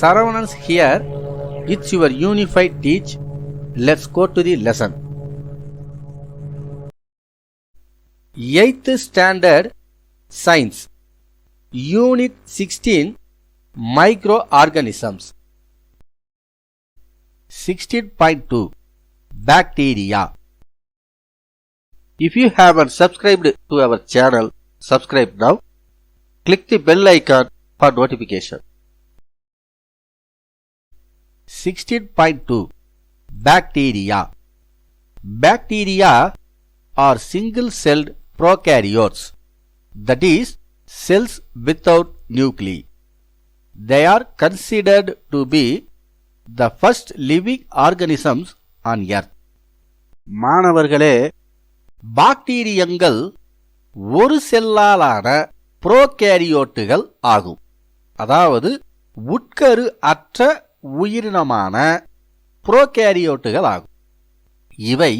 Saravanans here. It's your unified teach. Let's go to the lesson. 8th Standard Science Unit 16 Microorganisms 16.2 Bacteria If you haven't subscribed to our channel, subscribe now. Click the bell icon for notification. 16.2 Bacteria Bacteria are single-celled prokaryotes, that is, cells without nuclei. They are considered to be the first living organisms on earth. மாணவர்களே பாக்டீரியங்கள் ஒரு செல்லாலான புரோகேரியோட்டுகள் ஆகும் அதாவது உட்கரு அற்ற உயிரினமான புரோகேரியோட்டுகள் ஆகும். இவை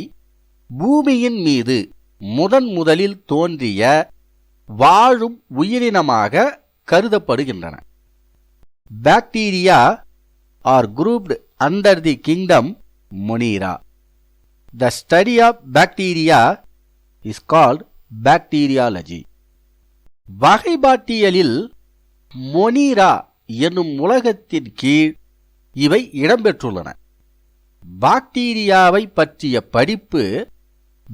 பூமியின் மீது முதன் முதலில் தோன்றிய வாழும் உயிரினமாக கருதப்படுகின்றன. Bacteria are grouped under the kingdom Monera. The study of bacteria is called bacteriology வகைபாட்டியலில் Monera என்னும் உலகத்தின் கீழ் இவை இடம்பெற்றுள்ளன. பாக்டீரியாவை பற்றிய படிப்பு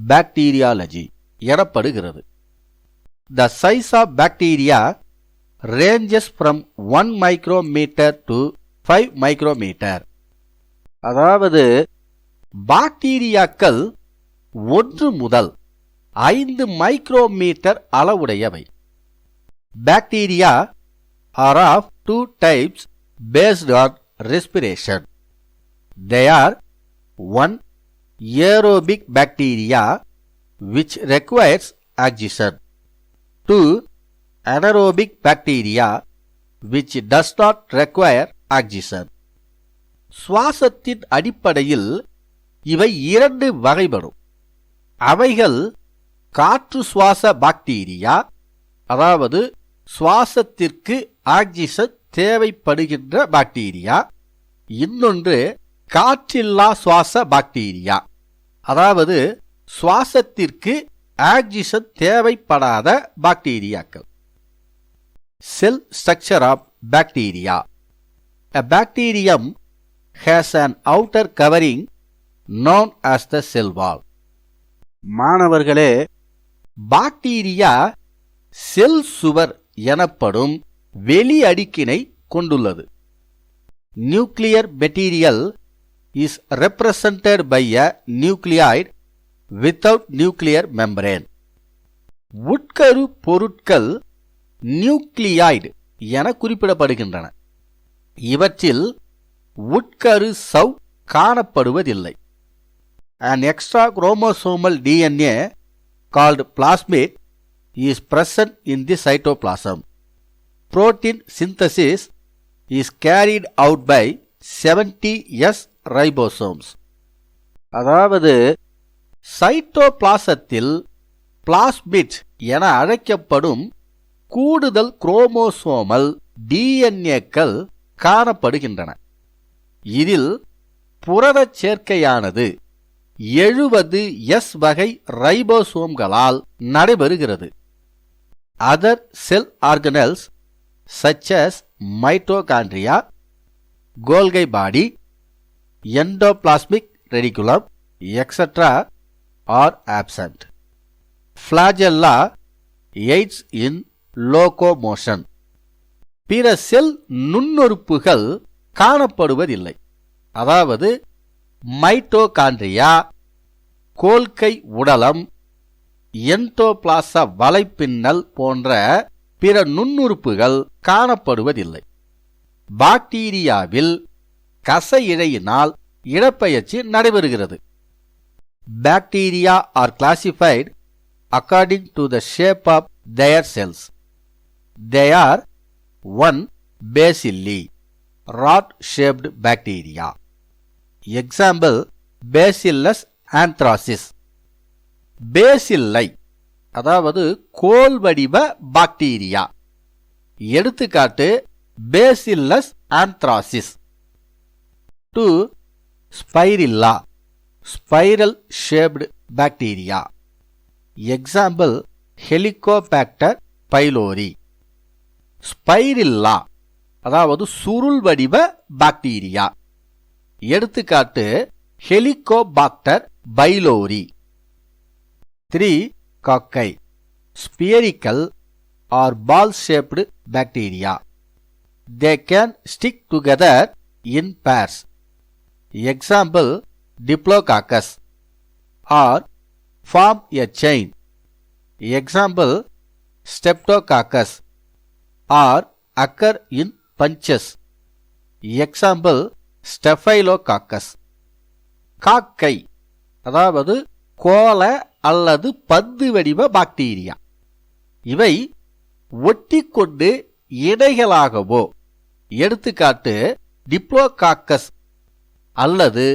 பாக்டீரியாலஜி எனப்படுகிறது. The size of bacteria ranges from one micrometer to five micrometer அதாவது பாக்டீரியாக்கள் ஒன்று முதல் ஐந்து micrometre அளவுடையவை. Bacteria are of two types based on respiration. They are 1. aerobic bacteria which requires oxygen. 2. Anaerobic bacteria which does not require oxygen. சுவாசத்தின் அடிப்படையில் இவை இரண்டு வகைப்படும் அவைகள் காற்று சுவாச பாக்டீரியா அதாவது சுவாசத்திற்கு ஆக்சிஜன் தேவைப்படுகின்ற பாக்டீரியா. இன்னொன்று காற்றில்லா சுவாச பாக்டீரியா. அதாவது சுவாசத்திற்கு ஆக்சிஜன் தேவைப்படாத பாக்டீரியாக்கள். Cell structure of bacteria A bacterium has an outer covering known as the cell wall மாணவர்களே பாக்டீரியா செல் சுவர் எனப்படும் வெளி அடுக்கினை கொண்டுள்ளது nuclear material is represented by a nucleoid without nuclear membrane உட்கரு பொருட்கள் நியூக்ளியாய்டு என குறிப்பிடப்படுகின்றன இவற்றில் உட்கரு சவ் காணப்படுவதில்லை and extra chromosomal DNA called plasmid is present in the cytoplasm Protein synthesis is carried out by 70 S ribosomes அதாவது சைட்டோபிளாசத்தில் பிளாஸ்மிட் என அழைக்கப்படும் கூடுதல் குரோமோசோமல் டிஎன்ஏக்கள் காணப்படுகின்றன. இதில் புரதச் சேர்க்கையானது எழுபது எஸ் வகை ரைபோசோம்களால் நடைபெறுகிறது. Other cell organelles such as mitochondria Golgi body endoplasmic reticulum, etc. are absent. Flagella aids in locomotion. பிற செல் நுண்ணுறுப்புகள் காணப்படுவதில்லை அதாவது மைட்டோகாண்ட்ரியா கோல்கை உடலம் என்டோபிளாச வலைப்பின்னல் போன்ற பிற நுண்ணுறுப்புகள் காணப்படுவதில்லை. பாக்டீரியாவில் கச இழையினால் இடப்பெயர்ச்சி நடைபெறுகிறது. Bacteria are classified according to the shape of their cells they are one bacilli rod shaped bacteria example bacillus anthracis bacilli அதாவது கோல் வடிவ பாக்டீரியா. எடுத்துக்காட்டு bacillus anthracis two spirilla spiral shaped bacteria example Helicobacter pylori spirilla அதாவது சுருள் வடிவ bacteria. எடுத்துக்காட்டு Helicobacter pylori three cocci. Spherical or ball shaped bacteria they can stick together in pairs example diplococcus or form a chain example streptococcus or occur in bunches example staphylococcus cocci அதாவது கோல அல்லது பந்து வடிவ bacteria. இவை ஒட்டிக்கொண்டு இடைகளாகவோ எடுத்துக்காட்டு diplococcus அல்லது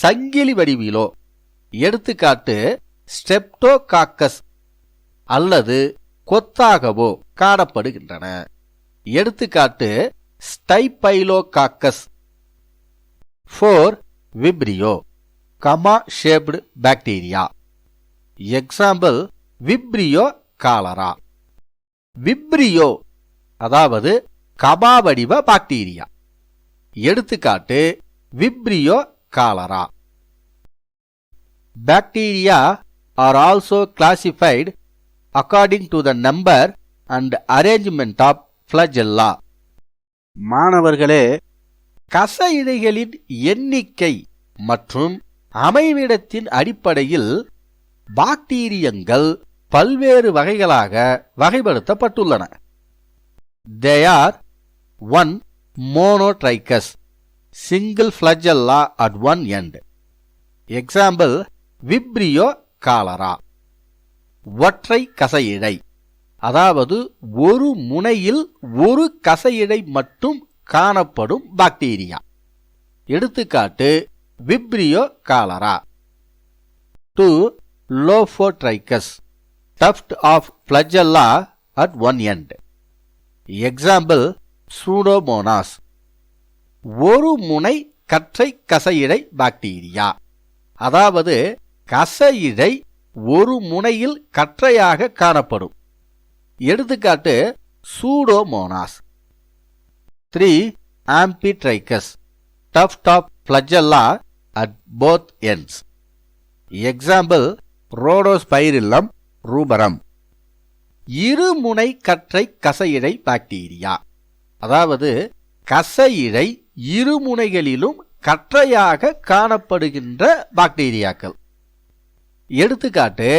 சங்கிலி வடிவிலோ எடுத்துக்காட்டு ஸ்டெப்டோகாக்கஸ் அல்லது கொத்தாகவோ காணப்படுகின்றன. எடுத்துக்காட்டு staphylococcus. Four vibrio comma shaped bacteria example vibrio cholera vibrio அதாவது கபா வடிவ பாக்டீரியா எடுத்துக்காட்டு vibrio cholera bacteria are also classified according to the number and arrangement of flagella மாணவர்களே கச இழைகளின் எண்ணிக்கை மற்றும் அமைவிடத்தின் அடிப்படையில் பாக்டீரியங்கள் பல்வேறு வகைகளாக வகைப்படுத்தப்பட்டுள்ளன. They are one monotrichous single flagella at one end example vibrio cholera ஒற்றை கசையிடை. அதாவது ஒரு முனையில் ஒரு கசையிடை மட்டும் காணப்படும் பாக்டீரியா. எடுத்துக்காட்டு vibrio cholera two lophotrichous tuft of flagella at one end example pseudomonas ஒரு முனை கற்றை கசையிடை பாக்டீரியா அதாவது கசையிடை ஒரு முனையில் கற்றையாக காணப்படும். எடுத்துக்காட்டு pseudomonas three amphitrichous tuft of flagella at both ends example rhodospirillum rubrum. இருமுனை கற்றை கசையிழை பாக்டீரியா. அதாவது கசையிழை இருமுனைகளிலும் கற்றையாக காணப்படுகின்ற பாக்டீரியாக்கள். எடுத்துக்காட்டு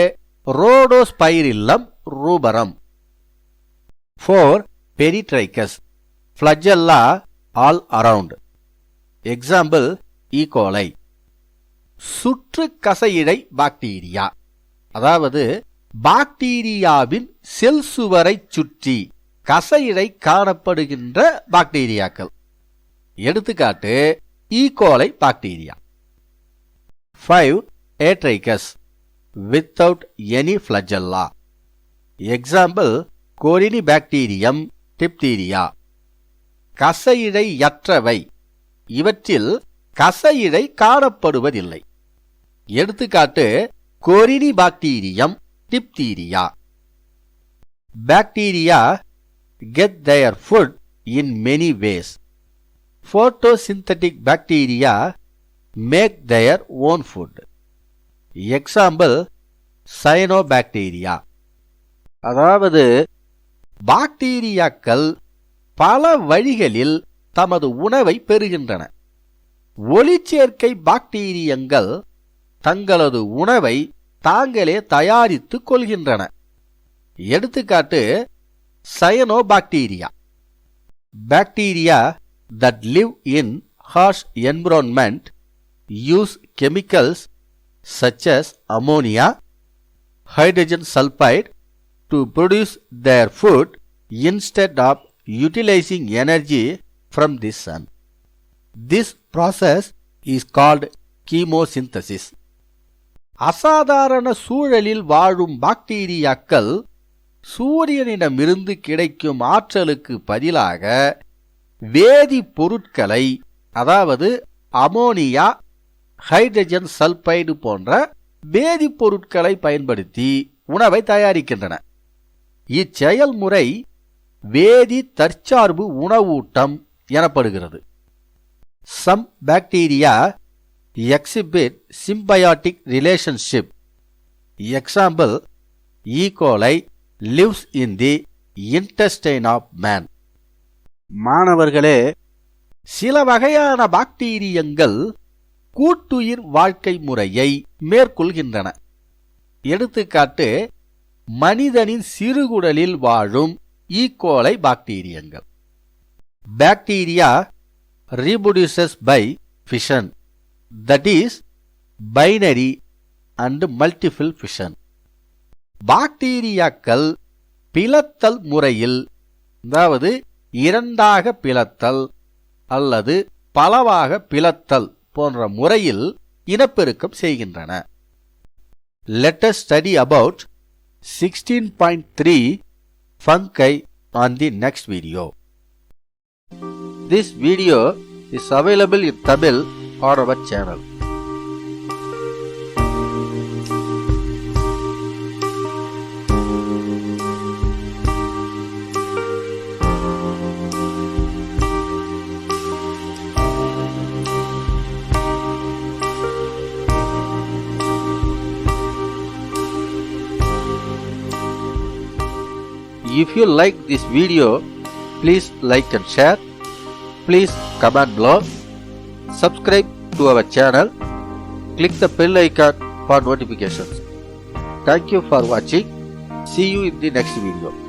rhodospirillum rubrum. Four peritrichous flagella all around example E coli சுற்று கசையிடை பாக்டீரியா. அதாவது பாக்டீரியாவின் செல் சுவரை சுற்றி கசையிடை காணப்படுகின்ற பாக்டீரியாக்கள். எடுத்துக்காட்டு E coli bacteria five atrichous without any flagella example corynebacterium diphtheria கசையிழையற்றவை இவற்றில் கசையிழை காணப்படுவதில்லை. எடுத்துக்காட்டு corynebacterium diphtheria bacteria get their food in many ways photosynthetic bacteria make their own food. Example cyanobacteria. அதாவது பாக்டீரியாக்கள் பல வழிகளில் தமது உணவை பெறுகின்றன ஒளிச்சேர்க்கை பாக்டீரியங்கள் தங்களது உணவை தாங்களே தயாரித்துக் கொள்கின்றன எடுத்துக்காட்டு cyanobacteria bacteria that live in harsh environment use chemicals such as ammonia, hydrogen sulfide to produce their food instead of utilizing energy from the sun. This process is called chemosynthesis. அசாதாரண சூழலில் வாழும் பாக்டீரியாக்கள் சூரியனிடமிருந்து கிடைக்கும் ஆற்றலுக்கு பதிலாக வேதிப்பொருட்களை அதாவது அமோனியா ஹைட்ரஜன் சல்பைடு போன்ற வேதிப்பொருட்களை பயன்படுத்தி உணவை தயாரிக்கின்றன. இச்செயல்முறை வேதி தற்சார்பு உணவூட்டம் எனப்படுகிறது. Some bacteria exhibit symbiotic relationship example E coli lives in the intestine of man மாணவர்களே சில வகையான பாக்டீரியங்கள் கூட்டுயிர் வாழ்க்கை முறையை மேற்கொள்கின்றன. எடுத்துக்காட்டு மனிதனின் சிறுகுடலில் வாழும் e. E coli பாக்டீரியங்கள். Bacteria reproduces by fission that is binary and multiple fission பாக்டீரியாக்கள் பிளத்தல் முறையில் அதாவது இரண்டாக பிளத்தல் அல்லது பலவாக பிளத்தல் போன்ற முறையில் இனப்பெருக்கம் செய்கின்றன. Let's study about sixteen point three fungi on the next video this video is available in Tamil part of our channel. If you like this video, please like and share. Please comment below. Subscribe to our channel. Click the bell icon for notifications. Thank you for watching. See you in the next video.